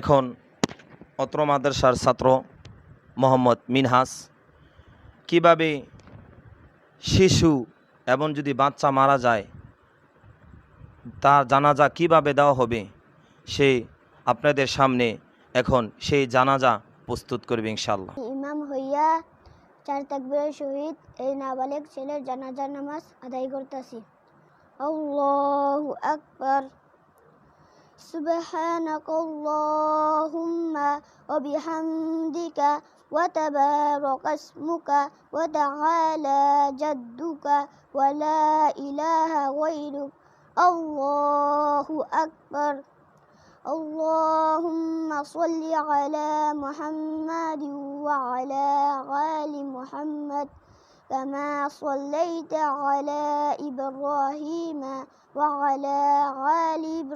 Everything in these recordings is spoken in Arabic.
এখন অত্র মাদ্রাসার ছাত্র মোহাম্মদ মিনহাস, কীভাবে শিশু এবং যদি বাচ্চা মারা যায় তার জানাজা কীভাবে দেওয়া হবে, সে আপনাদের সামনে এখন সেই জানাজা প্রস্তুত করবে ইনশাল্লাহ ইমাম হইয়া চার তাকবীরের সহিত এই নাবালেক ছেলের জানাজার নামাজ আদায় করতেছি। আল্লাহু আকবার। سبحانك اللهم وبحمدك وتبارك اسمك وتعالى جدك ولا إله غيرك. الله أكبر. اللهم صل على محمد وعلى آل محمد كما صليت على إبراهيم وعلى آل إبراهيم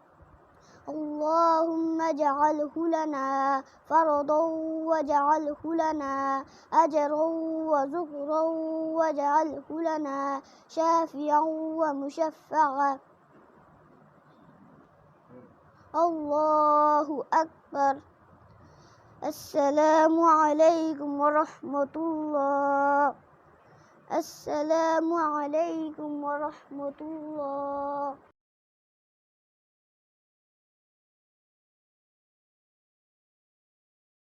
اللهم اجعله لنا فرضا واجعله لنا أجرا وذكرا واجعله لنا شافعا ومشفعا. الله أكبر. السلام عليكم ورحمة الله. السلام عليكم ورحمة الله.